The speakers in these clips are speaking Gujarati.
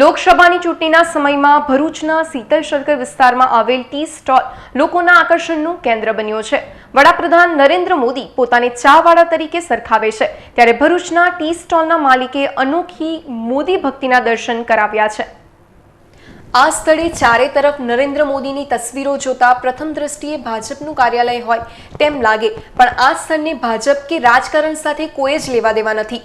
લોકસભાની ચૂંટણીના સમયમાં ભરૂચના શીતલ સર્કલ વિસ્તારમાં આવેલ ટી સ્ટોલ લોકોના આકર્ષણનું કેન્દ્ર બન્યો છે. વડાપ્રધાન નરેન્દ્ર મોદી પોતાને ચાવાળા તરીકે સરખાવે છે. ત્યારે ભરૂચના ટી સ્ટોલના માલિકે અનોખી મોદી ભક્તિના દર્શન કરાવ્યા છે. આ સ્થળે ચારે તરફ નરેન્દ્ર મોદીની તસવીરો જોતા પ્રથમ દ્રષ્ટિએ ભાજપનું કાર્યાલય હોય તેમ લાગે, પણ આ સ્થળને ભાજપ કે રાજકારણ સાથે કોઈ જ લેવા દેવા નથી.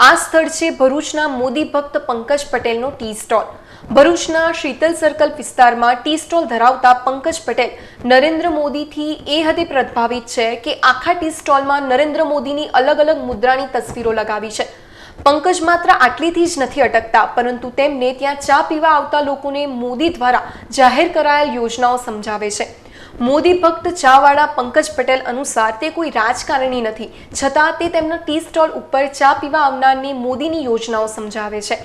આ સ્થળ છે ભરૂચના મોદી ભક્ત પંકજ પટેલનો ટી સ્ટોલ. ભરૂચના શીતલ સર્કલ વિસ્તારમાં ટી સ્ટોલ ધરાવતા પંકજ પટેલ નરેન્દ્ર મોદીથી એ હદે પ્રભાવિત છે કે આખા ટી સ્ટોલમાં નરેન્દ્ર મોદીની અલગ અલગ મુદ્રાની તસવીરો લગાવી છે. પંકજ માત્ર આટલીથી જ નથી અટકતા, પરંતુ તેમને ત્યાં ચા પીવા આવતા લોકોને મોદી દ્વારા જાહેર કરાયેલ યોજનાઓ સમજાવે છે. મોદી ભક્ત ચાવાળા પંકજ પટેલ અનુસાર તે કોઈ રાજકારણી નથી, છતાં તે તેમના ટી સ્ટોલ ઉપર ચા પીવા આવનારને મોદીની યોજનાઓ સમજાવે છે.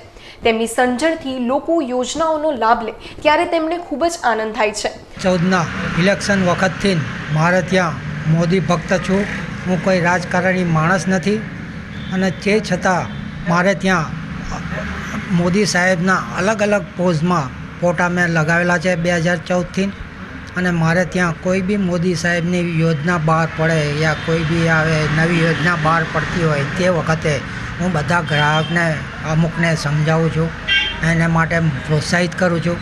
તેમની સમજણથી લોકો યોજનાઓનો લાભ લે, ત્યારે તેમને ખૂબ જ આનંદ થાય છે. ચૌદના ઇલેક્શન વખતથી મારે ત્યાં મોદી ભક્ત છું. હું કોઈ રાજકારણી માણસ નથી અને તે છતાં મારે ત્યાં મોદી સાહેબના અલગ અલગ પોઝમાં ફોટા મેં લગાવેલા છે બે હજાર ચૌદથી. અને મારે ત્યાં કોઈ બી મોદી સાહેબની યોજના બહાર પડે યા કોઈ બી આવે નવી યોજના બહાર પડતી હોય તે વખતે હું બધા ગ્રાહકને અમુકને સમજાવું છું એને માટે પ્રોત્સાહિત કરું છું.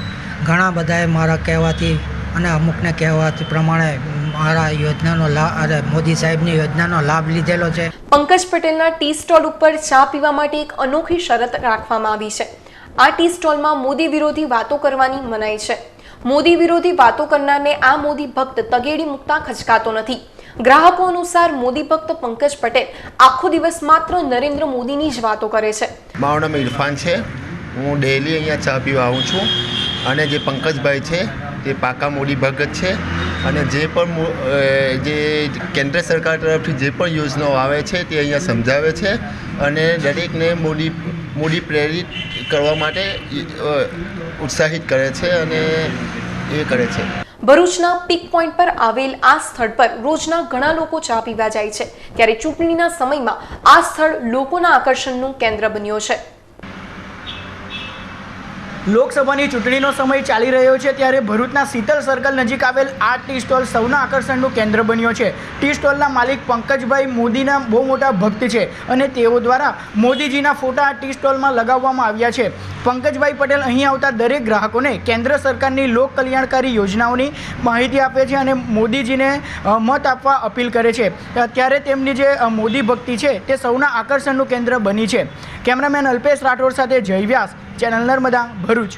ઘણા બધાએ મારા કહેવાથી અને અમુકને કહેવાથી પ્રમાણે મારા યોજનાનો લાભ અરે મોદી સાહેબની યોજનાનો લાભ લીધેલો છે. પંકજ પટેલના ટી સ્ટોલ ઉપર ચા પીવા માટે એક અનોખી શરત રાખવામાં આવી છે. આ ટી સ્ટોલમાં મોદી વિરોધી વાતો કરવાની મનાઈ છે. મોદી વિરોધી વાતો કરનારને આ મોદી ભક્ત તગેડી મુકતા ખચકાતો નથી. ગ્રાહકો અનુસાર મોદી ભક્ત પંકજ પટેલ આખો દિવસ માત્ર નરેન્દ્ર મોદીની જ વાતો કરે છે. મારું નામ ઇરફાન છે. હું ડેલી અહીંયા ચા પીવા આવું છું. અને જે પંકજભાઈ છે તે પાકા મોદી ભગત છે. અને જે પણ જે કેન્દ્ર સરકાર તરફથી જે પણ યોજનાઓ આવે છે તે અહીંયા સમજાવે છે અને દરેકને મૂડી મૂડી પ્રેરિત કરવા માટે ઉત્સાહિત કરે છે અને એ કરે છે. ભરૂચના પીક પોઈન્ટ પર આવેલ આ સ્થળ પર રોજના ઘણા લોકો ચા પીવા જાય છે. ત્યારે ચૂંટણીના સમયમાં આ સ્થળ લોકોના આકર્ષણનું કેન્દ્ર બન્યો છે. લોકસભાની ચૂંટણીનો સમય ચાલી રહ્યો છે ત્યારે ભરૂચના શીતલ સર્કલ નજીક આવેલ આ ટી સ્ટોલ સૌના આકર્ષણનું કેન્દ્ર બન્યો છે. ટી સ્ટોલના માલિક પંકજભાઈ મોદીના બહુ મોટા ભક્ત છે અને તેઓ દ્વારા મોદીજીના ફોટા ટી સ્ટોલમાં લગાવવામાં આવ્યા છે. પંકજભાઈ પટેલ અહીં આવતા દરેક ગ્રાહકોને કેન્દ્ર સરકારની લોક કલ્યાણકારી યોજનાઓની માહિતી આપે છે અને મોદીજીને મત આપવા અપીલ કરે છે. ત્યારે તેમની જે મોદી ભક્તિ છે તે સૌના આકર્ષણનું કેન્દ્ર બની છે. કેમેરામેન અલ્પેશ રાઠોડ સાથે જય વ્યાસ. ચેનલ નર્મદા ભરૂચ.